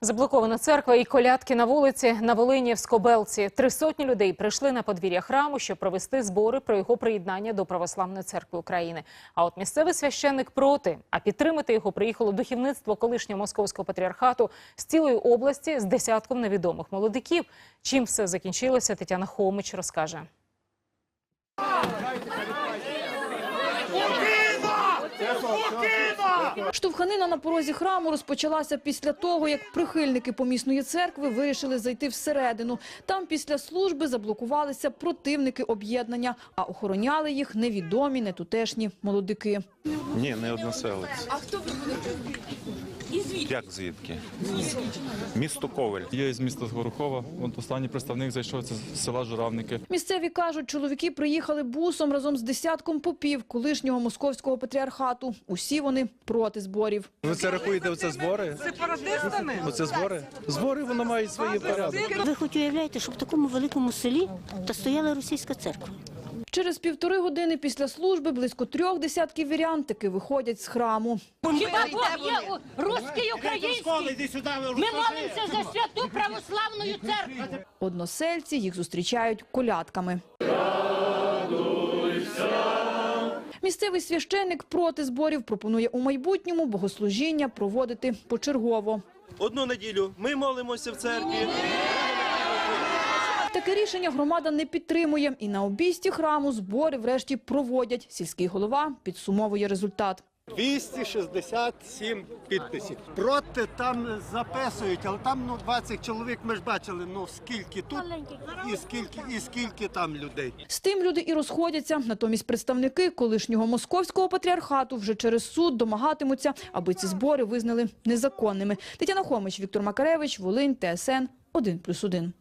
Заблокована церква і колядки на вулиці на Волині в Скобелці. Три сотні людей прийшли на подвір'я храму, щоб провести збори про його приєднання до Православної церкви України. А от місцевий священник проти. А підтримати його приїхало духовництво колишнього московського патріархату з цілої області з десятком невідомих молодиків. Чим все закінчилося, Тетяна Хомич розкаже. Штовханина на порозі храму розпочалася після того, як прихильники помісної церкви вирішили зайти всередину. Там після служби заблокувалися противники об'єднання, а охороняли їх невідомі, нетутешні молодики. Ні, не односелець. А хто ви будете? Як звідки? Місто Ковель. Є з міста Горохова. От останній представник зайшов це з села Журавники. Місцеві кажуть, чоловіки приїхали бусом разом з десятком попів колишнього московського патріархату. Усі вони проти зборів. Ви це рахуєте, оце збори? Сепаратистами? Оце збори? Збори, воно мають свої порядок. Ви хоч уявляєте, що в такому великому селі та стояла російська церква. Через півтори години після служби близько трьох десятків вірян таки виходять з храму. Хіба Бог є русський, український? Ми молимося за святу православну церкву. Односельці їх зустрічають колядками. Місцевий священник проти зборів пропонує у майбутньому богослужіння проводити почергово. Одну неділю ми молимося в церкві. Таке рішення громада не підтримує і на обійсті храму збори врешті проводять. Сільський голова підсумовує результат. 267 підписів. Проти там записують, але там ну 20 чоловік. Ми ж бачили, ну скільки тут і скільки, і скільки там людей. З тим люди і розходяться. Натомість представники колишнього московського патріархату вже через суд домагатимуться, аби ці збори визнали незаконними. Тетяна Хомич, Віктор Макаревич, Волинь, ТСН 1+,1.